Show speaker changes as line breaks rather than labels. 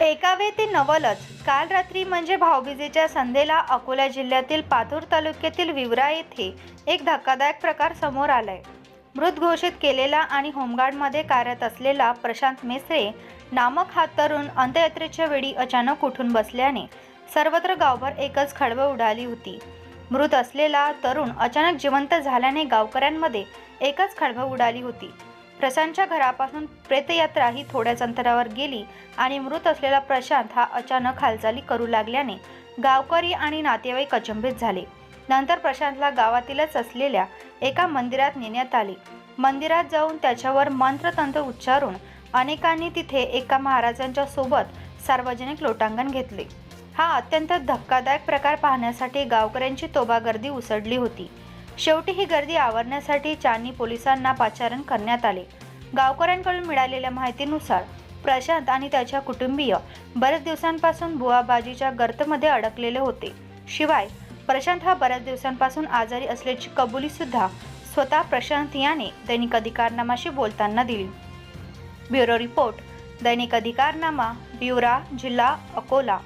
एकावे ते नवलच. काल रात्री म्हणजे भाऊबीजेच्या संध्येला अकोला जिल्ह्यातील पाथूर तालुक्यातील विवरा येथे एक धक्कादायक प्रकार समोर आलाय. मृत घोषित केलेला आणि होमगार्डमध्ये कार्यरत असलेला प्रशांत मेसरे नामक हा तरुण अंत्ययात्रेच्या वेळी अचानक उठून बसल्याने सर्वत्र गावभर एकच खळबळ उडाली होती. मृत असलेला तरुण अचानक जिवंत झाल्याने गावकऱ्यांमध्ये एकच खळबळ उडाली होती. प्रशांतच्या घरापासून प्रेतयात्रा ही थोड्याच अंतरावर गेली आणि मृत असलेला प्रशांत हा अचानक हालचाली करू लागल्याने गावकरी आणि नातेवाईक अचंबित झाले. नंतर प्रशांतला गावातीलच असलेल्या एका मंदिरात नेण्यात आले. मंदिरात जाऊन त्याच्यावर मंत्रतंत्र उच्चारून अनेकांनी तिथे एका महाराजांच्या सोबत सार्वजनिक लोटांगण घेतले. हा अत्यंत धक्कादायक प्रकार पाहण्यासाठी गावकऱ्यांची तोबागर्दी उसडली होती. शेवटी ही गर्दी आवरण्यासाठी चांदणी पोलिसांना पाचारण करण्यात आले. गावकऱ्यांकडून मिळालेल्या माहितीनुसार प्रशांत आणि त्याच्या कुटुंबीय बऱ्याच दिवसांपासून बुवाबाजीच्या गर्तमध्ये अडकलेले होते. शिवाय प्रशांत हा बऱ्याच दिवसांपासून आजारी असल्याची कबुली सुद्धा स्वतः प्रशांत याने दैनिक अधिकारनामाशी बोलताना दिली. ब्युरो रिपोर्ट दैनिक अधिकारनामा ब्युरा जिल्हा अकोला.